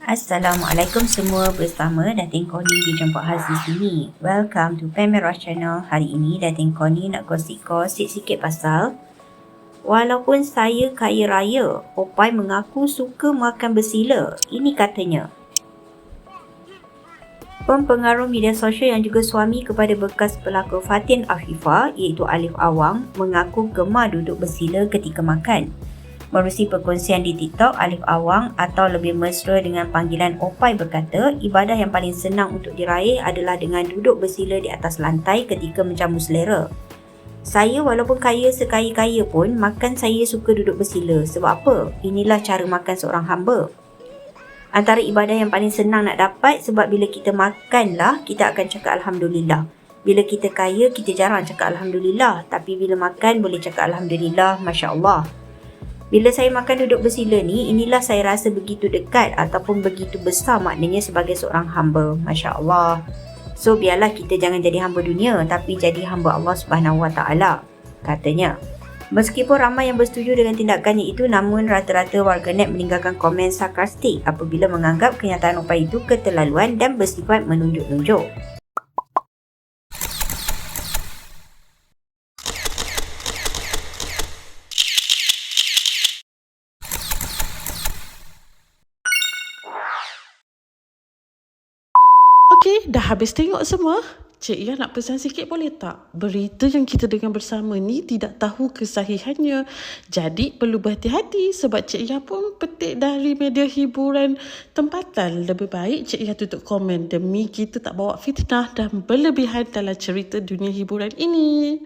Assalamualaikum semua bersama Datin Koni di Jemput Haz di sini. Welcome to Pemerah Channel. Hari ini Datin Koni nak gosip-gosip sikit pasal Walaupun saya kaya raya, Popeye mengaku suka makan bersila. Ini katanya. Pempengaruh media sosial yang juga suami kepada bekas pelakon Fatin Afifah iaitu Alif Awang mengaku gemar duduk bersila ketika makan. Merusi perkongsian di TikTok, Alif Awang atau lebih mesra dengan panggilan Opai berkata, ibadah yang paling senang untuk diraih adalah dengan duduk bersila di atas lantai ketika menjamu selera. Saya walaupun kaya sekaya-kaya pun, makan saya suka duduk bersila. Sebab apa? Inilah cara makan seorang hamba. Antara ibadah yang paling senang nak dapat sebab bila kita makanlah, kita akan cakap Alhamdulillah. Bila kita kaya, kita jarang cakap Alhamdulillah. Tapi bila makan, boleh cakap Alhamdulillah, Masya Allah. Bila saya makan duduk bersila ni, inilah saya rasa begitu dekat ataupun begitu besar maknanya sebagai seorang hamba. Masya Allah. So biarlah kita jangan jadi hamba dunia tapi jadi hamba Allah Subhanahu Wa Taala katanya. Meskipun ramai yang bersetuju dengan tindakannya itu namun rata-rata warganet meninggalkan komen sarkastik apabila menganggap kenyataan upaya itu keterlaluan dan bersifat menunjuk-nunjuk. Okey, dah habis tengok semua. Cik Ia nak pesan sikit boleh tak? Berita yang kita dengar bersama ni tidak tahu kesahihannya. Jadi perlu berhati-hati sebab Cik Ia pun petik dari media hiburan tempatan. Lebih baik Cik Ia tutup komen demi kita tak bawa fitnah dan berlebihan dalam cerita dunia hiburan ini.